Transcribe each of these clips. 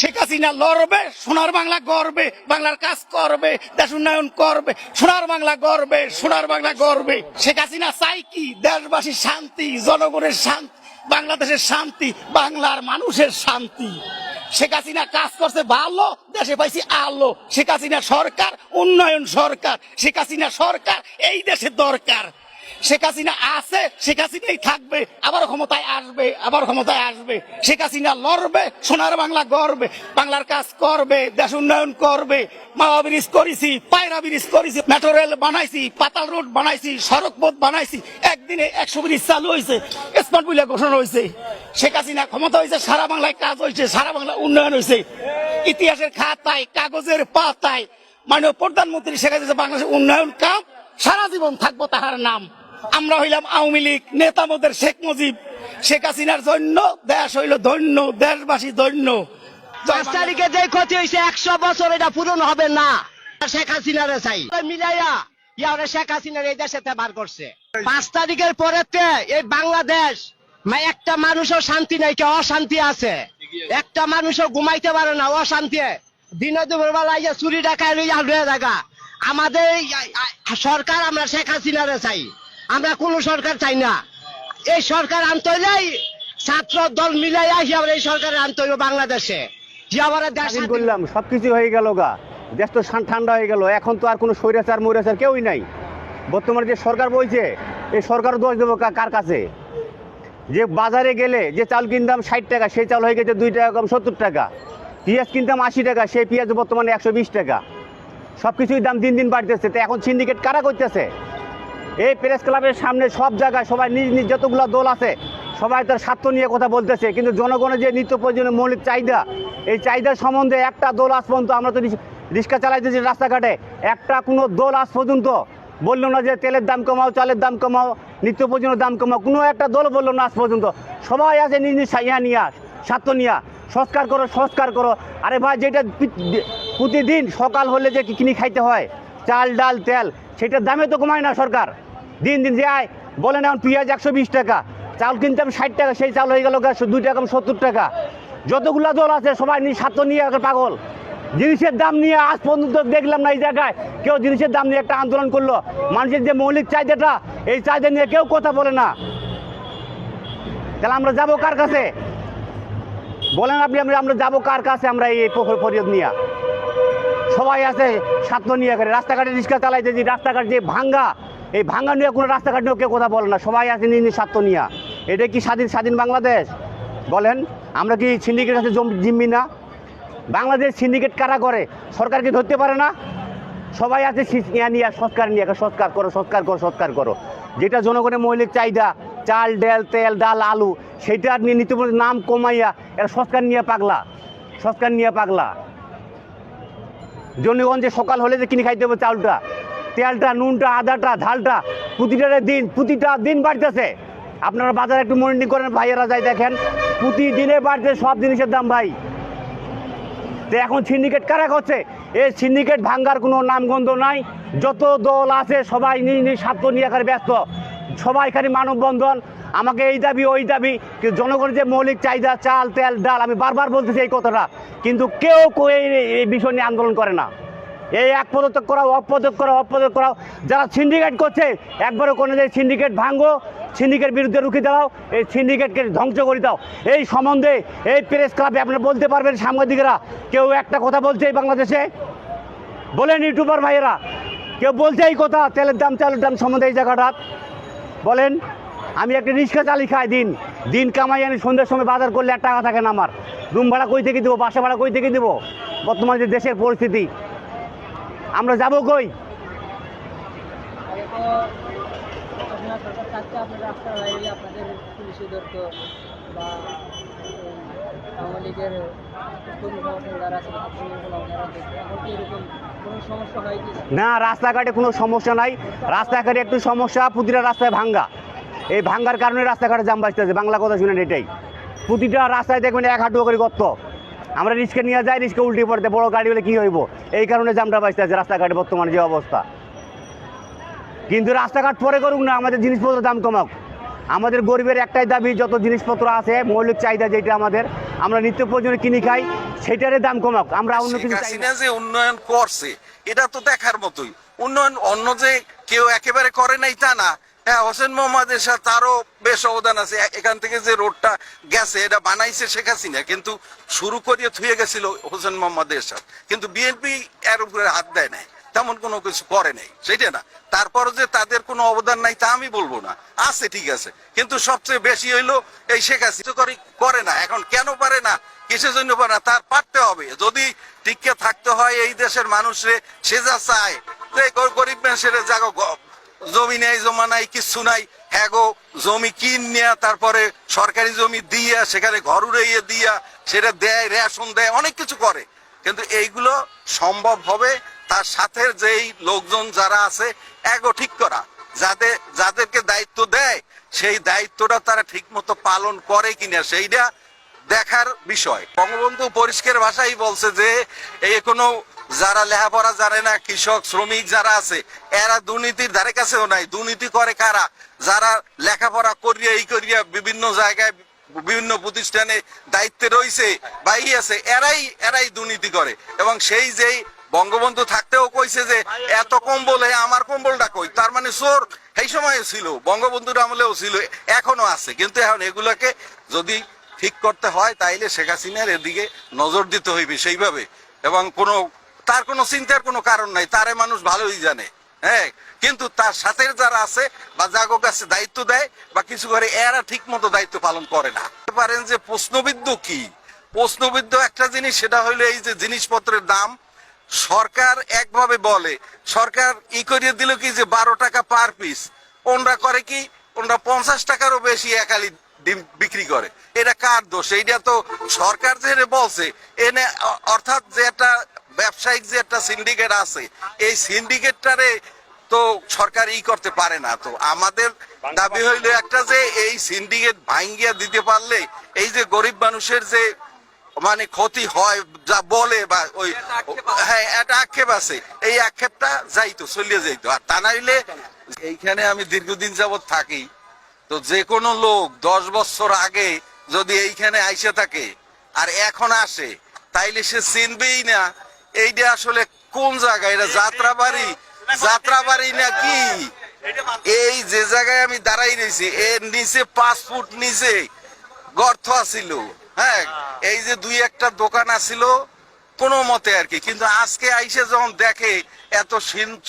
শেখ হাসিনা লড়বে, সোনার বাংলা গড়বে, বাংলার কাজ করবে, দেশ উন্নয়ন করবে, সোনার বাংলা গড়বে, সোনার বাংলা গড়বে। শেখ হাসিনা চাই কি? দেশবাসীর শান্তি, জনগণের শান্তি, বাংলাদেশের শান্তি, বাংলার মানুষের শান্তি। শেখ হাসিনা কাজ করছে ভালো, দেশে পাইছি আলো। শেখ হাসিনা সরকার, উন্নয়ন সরকার। শেখ হাসিনা সরকার এই দেশে দরকার। শেখ হাসিনা আছে, শেখ হাসিনাই থাকবে, আবার ক্ষমতায় আসবে, আবার ক্ষমতায় আসবে। শেখ হাসিনা লড়বে, সোনার বাংলা গড়বে, বাংলার কাজ করবে, দেশ উন্নয়ন করবে। মাওয়া ব্রিজ করেছি পায়রা ব্রিজ করেছি, মেট্রো রেল বানাইছি, পাতাল রোড বানাইছি, সড়ক পথ বানাইছি। একদিনে একশো ব্রিজ চালু হয়েছে, স্মার্ট বিলে ঘোষণা হয়েছে। শেখ হাসিনা ক্ষমতা হয়েছে, সারা বাংলায় কাজ হয়েছে, সারা বাংলা উন্নয়ন হয়েছে। ইতিহাসের খাতায়, কাগজের পাতায়, মাননীয় প্রধানমন্ত্রী শেখ হাসিনা বাংলাদেশের উন্নয়ন কাম সারা জীবন থাকব তাহার নাম। আমরা হইলাম আওয়ামী লীগ নেতা মোদের শেখ মুজিব। শেখ হাসিনার জন্য দেশ হইল ধন্য দেশবাসী ধন্য। বাংলা। তারিখে যে ক্ষতি হয়েছে একশো বছর এটা পূরণ হবে না। শেখ হাসিনারে চাই। মিলাইয়া ইয়ারে শেখ হাসিনার এই দেশে বার করছে। পাঁচ তারিখের পরেতে এই বাংলাদেশ একটা মানুষও শান্তি নাই কে অশান্তি আছে। একটা মানুষও ঘুমাইতে পারে না অশান্তি। দিনে দুপুর বেলা চুরি ডাকায় লইয়া থাকা আমাদের সরকার আমরা শেখ হাসিনারে চাই। আমরা কোন সরকার চাই না। এই সরকার আনতে হইলেই ছাত্র দল মিলাই আসি আমরা এই সরকার আনতে হইব বাংলাদেশে। করলাম সবকিছু হয়ে গেল গা। দেশ তো ঠান্ডা হয়ে গেল। এখন তো আর কোনো স্বৈরাচার মৈরাচার কেউই নাই। বর্তমানে যে সরকার বলছে এই সরকার দোষ দেবো কার কাছে? যে বাজারে গেলে যে চাল কিনতাম ষাট টাকা সেই চাল হয়ে গেছে দুই টাকা কম সত্তর টাকা। পেঁয়াজ কিনতাম আশি টাকা সেই পেঁয়াজ বর্তমানে একশো বিশ টাকা। সব কিছুই দাম দিন দিন বাড়তেছে। তো এখন সিন্ডিকেট কারা করতেছে? এই প্রেস ক্লাবের সামনে সব জায়গায় সবাই নিজ নিজ যতগুলো দল আছে, সবাই তার স্বার্থ নিয়ে কথা বলতেছে। কিন্তু জনগণের যে নিত্য প্রয়োজনীয় মৌলিক চাহিদা, এই চাহিদা সম্বন্ধে একটা দল আজ পর্যন্ত আমরা তো রিক্সা চালাইতেছি রাস্তাঘাটে, একটা কোনো দল আজ পর্যন্ত বলল না যে তেলের দাম কমাও, চালের দাম কমাও, নিত্য প্রয়োজনীয় দাম কমাও, কোনো একটা দল বলল না আজ পর্যন্ত। সবাই আছে নিজ নিজ ইয়া নিয়ে, স্বার্থ নিয়ে। সংস্কার করো সংস্কার করো। আরে ভাই, যেটা প্রতিদিন সকাল হলে যে কিনে খাইতে হয়? চাল, ডাল, তেল, সেটার দামে তো কমায় না সরকার। দিন দিন যে আয়, বলেন এখন পেঁয়াজ একশো বিশ টাকা, চাল কিনতাম ষাট টাকা, সেই চাল হয়ে গেল দুই টাকা সত্তর টাকা। যতগুলো দল আছে, সবাই নিয়ে স্বার্থ নিয়ে পাগল। জিনিসের দাম নিয়ে আজ পর্যন্ত দেখলাম না এই জায়গায়। কেউ জিনিসের দাম নিয়ে একটা আন্দোলন করল। মানুষের যে মৌলিক চাহিদাটা, এই চাহিদা নিয়ে কেউ কথা বলে না। তাহলে আমরা যাব কার কাছে? বলেন আপনি, আমরা আমরা যাব কার কাছে? আমরা এই পোখর ফরিয়দ নিয়ে। সবাই আছে, স্বার্থ নিয়ে করে। রাস্তাঘাটে রিক্সা চালাইছে যে রাস্তাঘাট যে ভাঙ্গা, এই ভাঙ্গা নিয়ে কোনো রাস্তাঘাট নিয়ে কেউ কথা বলে না। সবাই আছে, নিজ নিজ স্বার্থ নিয়ে। এটা কি স্বাধীন স্বাধীন বাংলাদেশ? বলেন, আমরা কি সিন্ডিকেট জম- জিম্মি না? বাংলাদেশ সিন্ডিকেট কারা করে? সরকারকে ধরতে পারে না? সবাই আছে নিয়ে সংস্কার নিয়ে সংস্কার করো সংস্কার করো সংস্কার করো। যেটা জনগণের মৌলিক চাহিদা চাল, ডাল, তেল, ডাল, আলু সেটা নিয়ে নিত্য নাম কমাইয়া এরা সংস্কার নিয়ে পাগলা, সংস্কার নিয়ে পাগলা। জনগণ যে সকাল হলে যে কিনে খাইতে হবে চাউলটা, তেলটা, নুনটা, আদাটা, ঝালটা প্রতিটা দিন প্রতিটা দিন বাড়তেছে। আপনারা বাজারে একটু মনিটরিং করেন, ভাইয়েরা যাই দেখেন প্রতিদিনে বাড়ছে সব জিনিসের দাম ভাই। তো এখন সিন্ডিকেট কারা করছে? এই সিন্ডিকেট ভাঙ্গার কোনো নামগন্ধ নাই, যত দল আছে সবাই নিজ নিজ স্বার্থ নিয়ে ব্যস্ত। সবাই মানববন্ধন, আমাকে এই দাবি, ওই দাবি জনগণের যে মৌলিক চাহিদা, চাল, তেল, ডাল, আমি বারবার বলতেছি এই কথাটা, কিন্তু কেউ এই বিষয় নিয়ে আন্দোলন করে না। এই এক পদত্যাগ করাও অপদক করাও অপদক করাও, যারা সিন্ডিকেট করছে, একবারও কোনো যে সিন্ডিকেট ভাঙ্গো সিন্ডিকেট বিরুদ্ধে রুখে দাও, এই সিন্ডিকেটকে ধ্বংস করে দাও। এই সম্বন্ধে, এই প্রেস ক্লাবে আপনারা বলতে পারবেন সাংবাদিকেরা, কেউ একটা কথা বলছে এই বাংলাদেশে? বলেন ইউটিউবার ভাইয়েরা, কেউ বলছে এই কথা, তেলের দাম, চালের দাম সম্বন্ধে এই জায়গাটা। বলেন, আমি একটা রিক্সা চালি খাই দিন। দিন কামাই আমি সন্ধ্যের সময় বাজার করলে এক টাকা থাকে না আমার। রুম ভাড়া কই থেকে দেবো, বাসা ভাড়া কই থেকে দেবো? বর্তমানে যে দেশের পরিস্থিতি। আমরা যাব কই? আওয়ামী লীগের না, রাস্তাঘাটে কোনো সমস্যা নাই। রাস্তাঘাটে একটু সমস্যা প্রতিটা রাস্তায় ভাঙ্গা। এই ভাঙ্গার কারণে রাস্তাঘাটে জাম বাঁচতেছে বাংলা কথা শুনেন এটাই। প্রতিটা রাস্তায় দেখবেন এক হাঁটু করে গর্ত। আমরা রিক্সা নিয়ে যাই রিক্সা উল্টে পড়তে, বড় গাড়ি হলে কী হইব? এই কারণে জামটা বাঁচতেছে রাস্তাঘাটে বর্তমানে যে অবস্থা। কিন্তু রাস্তাঘাট পরে করুক না, আমাদের জিনিসপত্রের দাম কমাক। আমাদের গরিবের একটাই দাবি যত জিনিসপত্র আছে মৌলিক চাহিদা যেটা আমাদের আমরা নিত্য প্রয়োজনে কিনি খাই সেটারে দাম কমাক। আমরা অন্য কিছু চাই না। যে উন্নয়ন করছে এটা তো দেখার মতোই। উন্নয়ন অন্য যে কেউ একেবারে করে নাই তা না। হ্যাঁ হোসেন মোহাম্মদের সাথে তারও বেশ অবদান আছে এখান থেকে যে রোডটা গেছে এটা বানাইছে শেখ হাসিনা কিন্তু শুরু করিয়ে থুয়ে গেছিল হোসেন মোহাম্মদের সাথে কিন্তু বিএনপি এর উপরে হাত দেয় নাই। তেমন কোনো কিছু করে নাই সেটা না। তারপর যে তাদের কোনো অবদান নাই তা আমি বলব না। আছে, ঠিক আছে। কিন্তু সবচেয়ে বেশি হইল এই শেখ হাসিনা করে- না। এখন কেন পারে না? কিসের জন্য পারে না? তার পারতে হবে। যদি টিকে থাকতে হয় এই দেশের মানুষরে, সে যা চায়। গরিব মানুষের জাগো জমি নেই, জমা নাই, কিচ্ছু নাই হ্যাঁ গো, জমি কিন নিয়া তারপরে সরকারি জমি দিয়া, সেখানে ঘর উড়াইয়ে দিয়া, সেটা দেয়, রেশন দেয়, অনেক কিছু করে। কিন্তু এইগুলো সম্ভব হবে তার সাথে যেই লোকজন যারা আছে এগো ঠিক করা। যাদের, যাদেরকে দায়িত্ব দেয়, সেই দায়িত্বটা তারা ঠিক মতো পালন করে কিনা, সেইটা দেখার বিষয়। বঙ্গবন্ধু পরিষ্কার ভাষাই বলছে যে এই কোনো যারা লেখাপড়া জানে না, কৃষক, শ্রমিক যারা আছে, এরা দুর্নীতির ধারে কাছেও নাই। দুর্নীতি করে কারা? যারা লেখাপড়া করিয়া, এই করিয়া বিভিন্ন জায়গায়, বিভিন্ন প্রতিষ্ঠানে দায়িত্বে রয়েছে বা ই আছে, এরাই এরাই দুর্নীতি করে। এবং সেই যেই বঙ্গবন্ধু থাকতেও কইছে যে, এত কম্বল আমার কম্বলটা কই? তার মানে চোর সেই সময় ছিল, বঙ্গবন্ধুর আমলেও ছিল, এখনও আছে। কিন্তু এখন এগুলোকে যদি ঠিক করতে হয়, তাইলে শেখ হাসিনার এদিকে নজর দিতে হইবে সেইভাবে। এবং কোনো, তার কোনো চিন্তার কোনো কারণ নাই, তারে মানুষ ভালোই জানে হ্যাঁ? কিন্তু তার সাথে যারা আছে বা জাগো কাছে দায়িত্ব দেয় বা কিছু করে, এরা ঠিক মতো দায়িত্ব পালন করে না। পারেন যে প্রশ্নবিদ্ধ কি? প্রশ্নবিদ্ধ একটা জিনিস, সেটা হইল এই যে জিনিসপত্রের দাম সরকার একভাবে বলে, সরকার ই করিয়ে দিল কি যে বারো টাকা পার পিস ওনরা করে কি, ওনরা পঞ্চাশ টাকারও বেশি একালি ডিম বিক্রি করে। এটা কার দোষ? এইটা তো সরকার যে বলছে, এনে অর্থাৎ যে একটা ব্যবসায়িক যে একটা সিন্ডিকেট আছে, এই সিন্ডিকেটটারে তো সরকার ই করতে পারে না। তো আমাদের দাবি হইল একটা যে এই সিন্ডিকেট ভাঙ্গিয়া দিতে পারলে, এই যে গরিব মানুষের যে মানে ক্ষতি হয় যা বলে বা ওই হ্যাঁ একটা আক্ষেপ আছে। এই আক্ষেপটা যাইতো চলিয়ে যাইতো। আর তা নাইলে এইখানে আমি দীর্ঘদিন যাবত থাকি তো যে কোনো লোক দশ বছর আগে যদি এইখানে আইসে থাকে আর এখন আসে তাইলে সে চিনবেই না এইটা আসলে কোন জায়গা এটা যাত্রা বাড়ি যাত্রা বাড়ি না কি? এই যে জায়গায় আমি দাঁড়াই রয়েছি এর নিচে পাঁচ ফুট নিচে গর্ত আছিল। হ্যাঁ এই যে দুই একটা দোকান আছিল কোনো মতে আর কি। কিন্তু আজকে আইসে যখন দেখে এত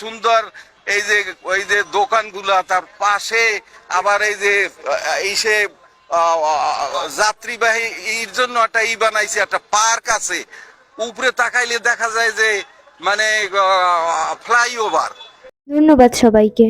সুন্দর এই যে ওই যে দোকানগুলা তার পাশে আবার এই যে আহ, এই সে আহ, আহ, যাত্রীবাহী এর জন্য একটা ই বানাইছে একটা পার্ক আছে। উপরে তাকাইলে দেখা যায় যে মানে ফ্লাইওভার। ধন্যবাদ সবাইকে।